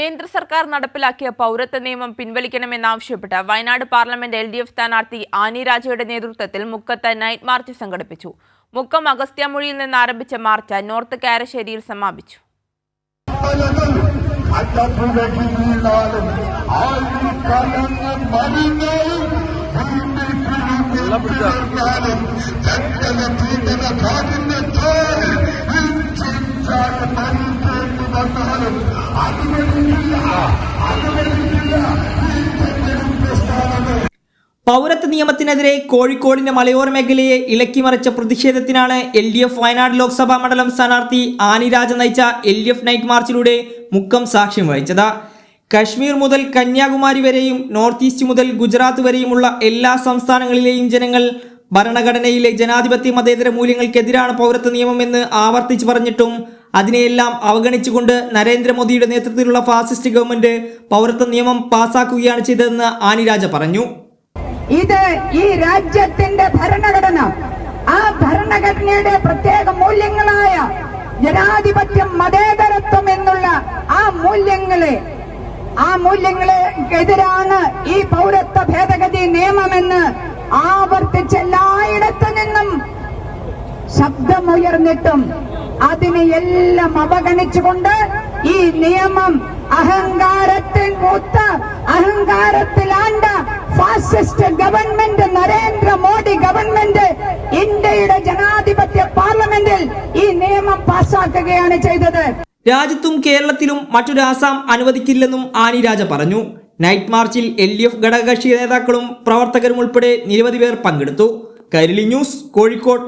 കേന്ദ്ര സർക്കാർ നടപ്പിലാക്കിയ പൗരത്വ നിയമം പിൻവലിക്കണമെന്നാവശ്യപ്പെട്ട് Wayanad parliament L D F സ്ഥാനാർത്ഥി ആനി രാജയുടെ നേതൃത്വത്തിൽ മുക്കത്ത് നൈറ്റ് മാർച്ച് സംഘടിപ്പിച്ചു. മുക്കം അഗസ്ത്യാമൊഴിയിൽ നിന്ന് ആരംഭിച്ച മാർച്ച് നോർത്ത് കാരശ്ശേരിയിൽ സമാപിച്ചു. ചക്കല പീഡന പൗരത്വ നിയമത്തിനെതിരെ കോഴിക്കോടിന്റെ മലയോര മേഖലയെ ഇളക്കിമറിച്ച പ്രതിഷേധത്തിനാണ് L D F Wayanad Lok Sabha മണ്ഡലം സ്ഥാനാർത്ഥി ആനിരാജ നയിച്ച എൽ ഡി എഫ് നൈറ്റ് മാർച്ചിലൂടെ മുക്കം സാക്ഷ്യം വഹിച്ചത്. കശ്മീർ മുതൽ കന്യാകുമാരി വരെയും നോർത്ത് ഈസ്റ്റ് മുതൽ ഗുജറാത്ത് വരെയുമുള്ള എല്ലാ സംസ്ഥാനങ്ങളിലെയും ജനങ്ങൾ ഭരണഘടനയിലെ ജനാധിപത്യ മതേതര മൂല്യങ്ങൾക്കെതിരാണ് പൗരത്വ നിയമമെന്ന് ആവർത്തിച്ച് പറഞ്ഞിട്ടും അതിനെയെല്ലാം അവഗണിച്ചുകൊണ്ട് നരേന്ദ്രമോദിയുടെ നേതൃത്വത്തിലുള്ള ഫാസിസ്റ്റ് ഗവൺമെന്റ് പൗരത്വ നിയമം പാസാക്കുകയാണ് ചെയ്തതെന്ന് ആനിരാജ പറഞ്ഞു. ഇത് ഈ രാജ്യത്തിന്റെ ഭരണഘടന. ആ ഭരണഘടനയുടെ പ്രത്യേക മൂല്യങ്ങളായ ജനാധിപത്യം മതേതരത്വം എന്നുള്ള ആ മൂല്യങ്ങളെ ആ മൂല്യങ്ങളെ മൂല്യങ്ങൾക്കെതിരാണ് ഈ പൗരത്വ ഭേദഗതി നിയമമെന്ന് ആവർത്തിച്ച് എല്ലായിടത്തു നിന്നും ശബ്ദമുയർന്നിട്ടും അതിനെ എല്ലാം അവഗണിച്ചുകൊണ്ട് ഈ നിയമം അഹങ്കാരത്തിൽ മൂത്ത അഹങ്കാരത്തിലാണ്ട fascist government Narendra Narendra Modi government ഇന്ത്യയുടെ ജനാധിപത്യ പാർലമെന്റിൽ ഈ നിയമം പാസാക്കുകയാണ് ചെയ്തത്. രാജ്യത്തും കേരളത്തിലും മറ്റൊരു ആസാം അനുവദിക്കില്ലെന്നും ആനി രാജ പറഞ്ഞു. നൈറ്റ് മാർച്ചിൽ എൽ ഡി എഫ് ഘടകകക്ഷി നേതാക്കളും പ്രവർത്തകരും ഉൾപ്പെടെ നിരവധി പേർ പങ്കെടുത്തു. കൈരളി ന്യൂസ് കോഴിക്കോട്.